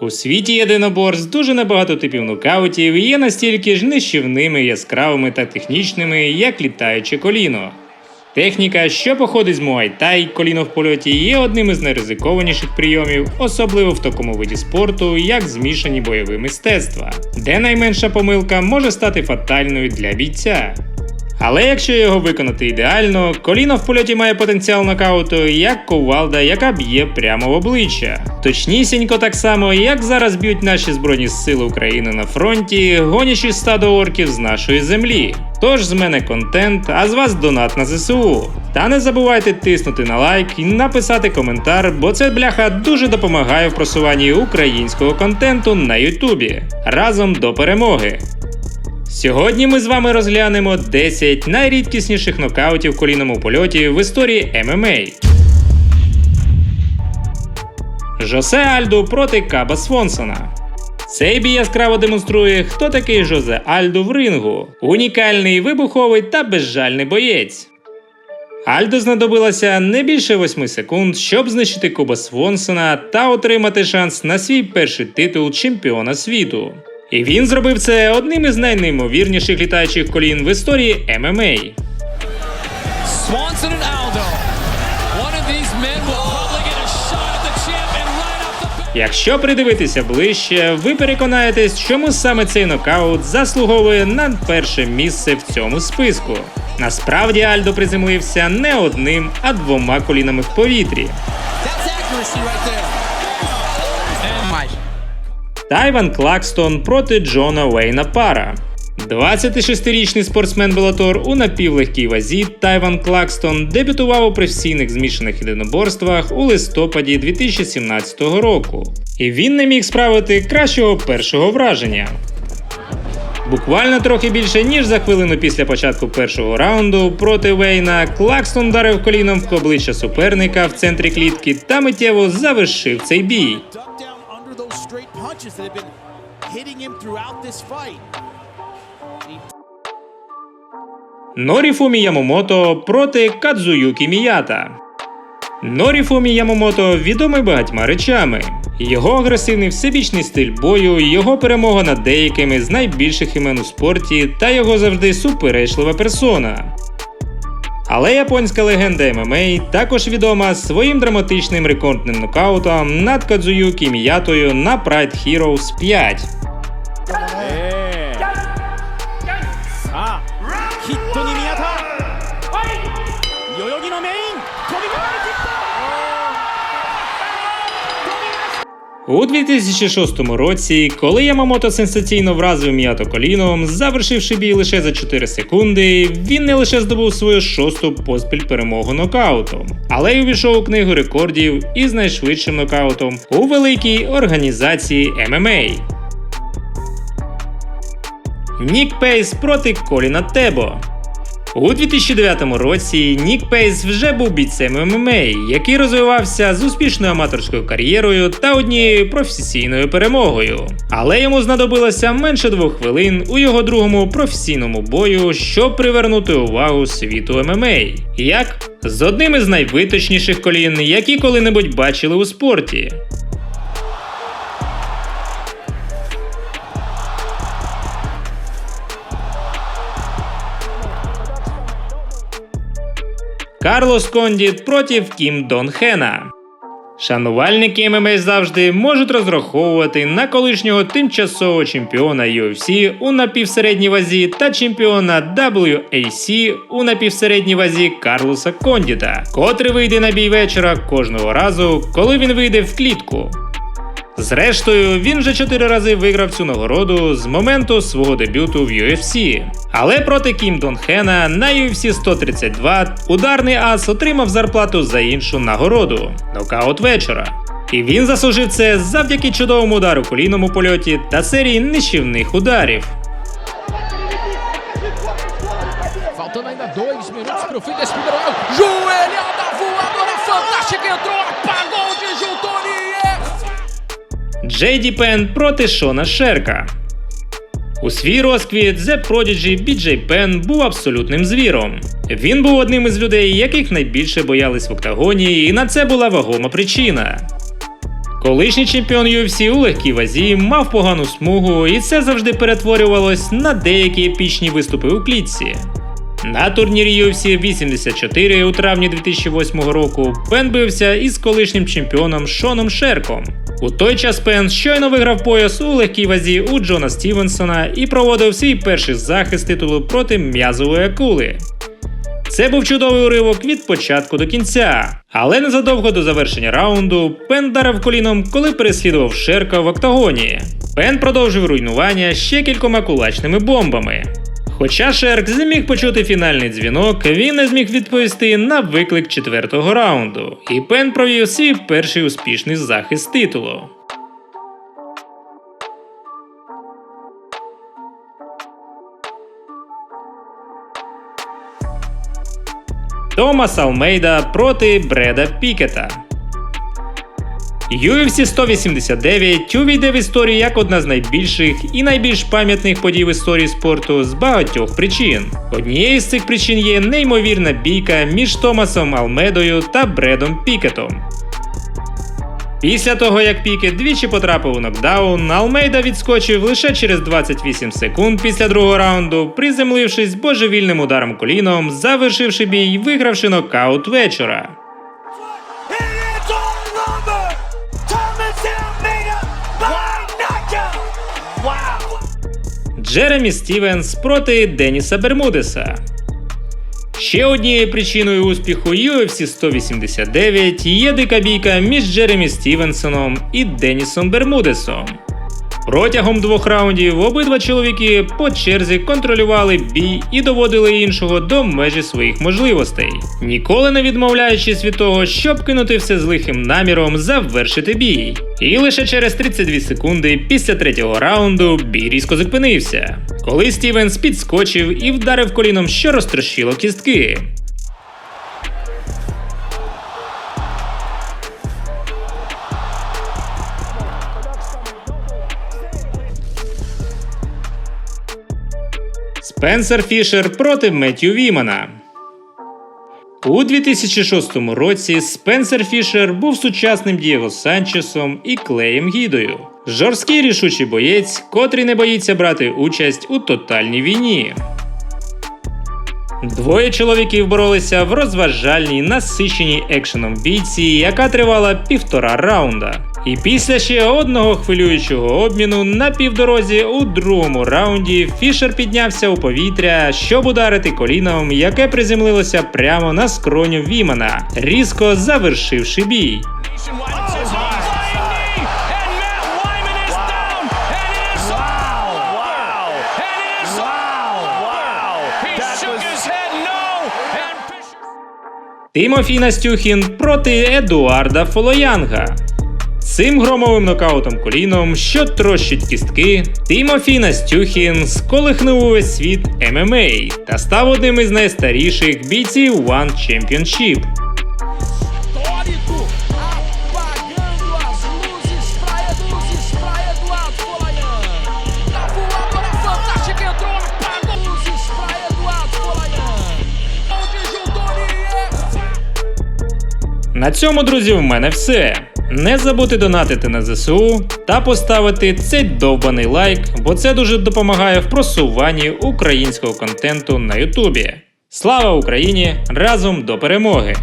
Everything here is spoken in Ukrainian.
У світі єдиноборств дуже небагато типів нокаутів і є настільки ж нищівними, яскравими та технічними, як літаюче коліно. Техніка, що походить з муайтай, коліно в польоті, є одним із найризикованіших прийомів, особливо в такому виді спорту, як змішані бойові мистецтва, де найменша помилка може стати фатальною для бійця. Але якщо його виконати ідеально, коліно в польоті має потенціал нокауту як ковалда, яка б'є прямо в обличчя. Точнісінько так само, як зараз б'ють наші збройні сили України на фронті, гонячи стадо орків з нашої землі. Тож з мене контент, а з вас донат на ЗСУ. Та не забувайте тиснути на лайк і написати коментар, бо це бляха дуже допомагає в просуванні українського контенту на Ютубі. Разом до перемоги! Сьогодні ми з вами розглянемо 10 найрідкісніших нокаутів в колінному польоті в історії ММА. Жосе Альдо проти Каба Свонсона. Цей бій яскраво демонструє, хто такий Жозе Альдо в рингу. Унікальний, вибуховий та безжальний боєць. Альдо знадобилося не більше 8 секунд, щоб знищити Куба Свонсона та отримати шанс на свій перший титул чемпіона світу. І він зробив це одним із найнеймовірніших літаючих колін в історії ММА. The bat. Якщо придивитися ближче, ви переконаєтесь, чому саме цей нокаут заслуговує на перше місце в цьому списку. Насправді Альдо приземлився не одним, а двома колінами в повітрі. That's Тайван Клакстон проти Джона Уейна Пара. 26-річний спортсмен Белатор у напівлегкій вазі Тайван Клакстон дебютував у професійних змішаних єдиноборствах у листопаді 2017 року. І він не міг справити кращого першого враження. Буквально трохи більше ніж за хвилину після початку першого раунду проти Вейна Клакстон вдарив коліном в обличчя суперника в центрі клітки та миттєво завершив цей бій. Straight punches that have been hitting him throughout this fight. Норіфумі Ямомото проти Кадзуюкі Міята. Норіфумі Ямомото відомий багатьма речами. Його агресивний всебічний стиль бою, його перемога над деякими з найбільших імен у спорті та його завжди суперечлива персона. Але японська легенда ММА також відома своїм драматичним рекордним нокаутом над Кадзуюкі Міятою на Pride Heroes 5. У 2006 році, коли Ямамото сенсаційно вразив м'ято коліном, завершивши бій лише за 4 секунди, він не лише здобув свою шосту поспіль перемогу нокаутом, але й увійшов у книгу рекордів із найшвидшим нокаутом у великій організації ММА. Нік Пейс проти Коліна Тебо. У 2009 році Нік Пейс вже був бійцем ММА, який розвивався з успішною аматорською кар'єрою та однією професійною перемогою. Але йому знадобилося менше двох хвилин у його другому професійному бою, щоб привернути увагу світу ММА. Як з одним із найвиточніших колін, які коли-небудь бачили у спорті. Карлос Кондіт проти Кім Дон Хена. Шанувальники ММА завжди можуть розраховувати на колишнього тимчасового чемпіона UFC у напівсередній вазі та чемпіона WAC у напівсередній вазі Карлоса Кондіта, котрий вийде на бій вечора кожного разу, коли він вийде в клітку. Зрештою, він вже чотири рази виграв цю нагороду з моменту свого дебюту в UFC. Але проти Кім Дон Хена на UFC 132 ударний ас отримав зарплату за іншу нагороду нокаут вечора. І він заслужив це завдяки чудовому удару коліном у польоті та серії нищівних ударів. Faltando ainda dois minutos pro fim desse primeiro round. Joelhada voadora fantástica entrou, Джейді Пен проти Шона Шерка. У свій розквіт The Prodigy BJ Пен був абсолютним звіром. Він був одним із людей, яких найбільше боялись в октагоні, і на це була вагома причина. Колишній чемпіон UFC у легкій вазі мав погану смугу, і це завжди перетворювалось на деякі епічні виступи у клітці. На турнірі UFC 84 у травні 2008 року Пен бився із колишнім чемпіоном Шоном Шерком. У той час Пен щойно виграв пояс у легкій вазі у Джона Стівенсона і проводив свій перший захист титулу проти м'язової акули. Це був чудовий уривок від початку до кінця. Але незадовго до завершення раунду Пен вдарив коліном, коли переслідував Шерка в октагоні. Пен продовжив руйнування ще кількома кулачними бомбами. Хоча Шерк зміг почути фінальний дзвінок, він не зміг відповісти на виклик четвертого раунду, і Пен провів свій перший успішний захист титулу. Томас Алмейда проти Бреда Пікета. UFC 189 увійде в історію як одна з найбільших і найбільш пам'ятних подій в історії спорту з багатьох причин. Однією з цих причин є неймовірна бійка між Томасом Алмедою та Бредом Пікетом. Після того, як Пікет двічі потрапив у нокдаун, Алмейда відскочив лише через 28 секунд після другого раунду, приземлившись божевільним ударом коліном, завершивши бій, вигравши нокаут вечора. Джеремі Стівенс проти Деніса Бермудеса. Ще однією причиною успіху UFC 189 є дика бійка між Джеремі Стівенсоном і Денісом Бермудесом. Протягом двох раундів обидва чоловіки по черзі контролювали бій і доводили іншого до межі своїх можливостей, ніколи не відмовляючись від того, щоб кинути все з лихим наміром завершити бій. І лише через 32 секунди після третього раунду бій різко зупинився, коли Стівенс підскочив і вдарив коліном, що розтрощило кістки. Спенсер Фішер проти Меттю Вімана. У 2006 році Спенсер Фішер був сучасним Дієго Санчесом і Клеєм Гідою. Жорсткий рішучий боєць, котрий не боїться брати участь у тотальній війні. Двоє чоловіків боролися в розважальній, насиченій екшеном бійці, яка тривала півтора раунда. І після ще одного хвилюючого обміну на півдорозі у другому раунді Фішер піднявся у повітря, щоб ударити коліном, яке приземлилося прямо на скроню Вімана, різко завершивши бій. Тимофій Настюхін проти Едуарда Фолоянга. Цим громовим нокаутом коліном, що трощить кістки, Тимофій Настюхін сколихнув увесь світ ММА та став одним із найстаріших бійців One Championship. На цьому, друзі, в мене все. Не забудьте донатити на ЗСУ та поставити цей довбаний лайк, бо це дуже допомагає в просуванні українського контенту на Ютубі. Слава Україні! Разом до перемоги!